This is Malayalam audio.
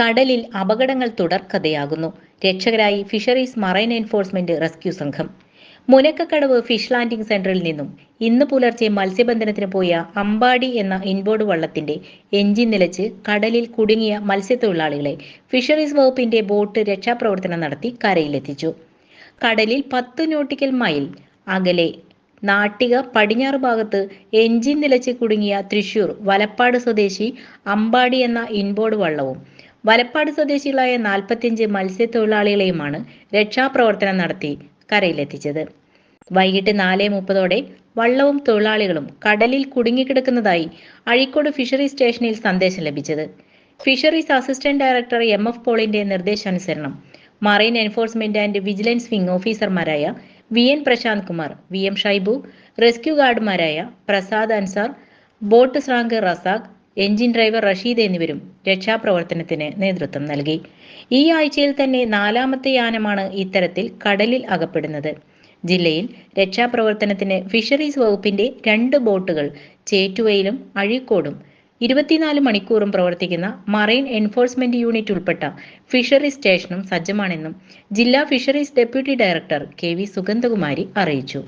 കടലിൽ അപകടങ്ങൾ തുടർക്കഥയാകുന്നു. രക്ഷകരായി ഫിഷറീസ് മറൈൻ എൻഫോഴ്സ്മെന്റ് റെസ്ക്യൂ സംഘം. മുനക്കക്കടവ് ഫിഷ് ലാൻഡിംഗ് സെന്ററിൽ നിന്നും ഇന്ന് പുലർച്ചെ മത്സ്യബന്ധനത്തിന് പോയ അമ്പാടി എന്ന ഇൻബോർഡ് വള്ളത്തിന്റെ എഞ്ചിൻ നിലച്ച് കടലിൽ കുടുങ്ങിയ മത്സ്യത്തൊഴിലാളികളെ ഫിഷറീസ് വകുപ്പിന്റെ ബോട്ട് രക്ഷാപ്രവർത്തനം നടത്തി കരയിലെത്തിച്ചു. കടലിൽ പത്ത് നോട്ടിക്കൽ മൈൽ അകലെ നാട്ടിക പടിഞ്ഞാറ് ഭാഗത്ത് എഞ്ചിൻ നിലച്ച് കുടുങ്ങിയ തൃശൂർ വലപ്പാട് സ്വദേശി അമ്പാടി എന്ന ഇൻബോർഡ് വള്ളവും വലപ്പാട് സ്വദേശികളായ നാൽപ്പത്തിയഞ്ച് മത്സ്യത്തൊഴിലാളികളെയുമാണ് രക്ഷാപ്രവർത്തനം നടത്തി കരയിലെത്തിച്ചത്. വൈകിട്ട് നാല് മുപ്പതോടെ വള്ളവും തൊഴിലാളികളും കടലിൽ കുടുങ്ങിക്കിടക്കുന്നതായി അഴീക്കോട് ഫിഷറി സ്റ്റേഷനിൽ സന്ദേശം ലഭിച്ചത്. Fisheries assistant director M F പോളിന്റെ നിർദ്ദേശാനുസരണം marine enforcement and vigilance wing ഓഫീസർമാരായ V N Prashanth Kumar V M Shaibu rescue ഗാർഡുമാരായ Prasad Ansar boat സ്രാങ്ക് റസാഖ് എഞ്ചിൻ ഡ്രൈവർ റഷീദ് എന്നിവരും രക്ഷാപ്രവർത്തനത്തിന് നേതൃത്വം നൽകി. ഈ ആഴ്ചയിൽ തന്നെ നാലാമത്തെ യാനമാണ് ഇത്തരത്തിൽ കടലിൽ അകപ്പെടുന്നത്. ജില്ലയിൽ രക്ഷാപ്രവർത്തനത്തിന് ഫിഷറീസ് വകുപ്പിന്റെ രണ്ട് ബോട്ടുകൾ ചേറ്റുവയിലും അഴീക്കോടും ഇരുപത്തിനാല് മണിക്കൂറും പ്രവർത്തിക്കുന്ന മറൈൻ എൻഫോഴ്സ്മെന്റ് യൂണിറ്റ് ഉൾപ്പെട്ട ഫിഷറീസ് സ്റ്റേഷനും സജ്ജമാണെന്നും ജില്ലാ fisheries deputy director K V Sugandhakumari അറിയിച്ചു.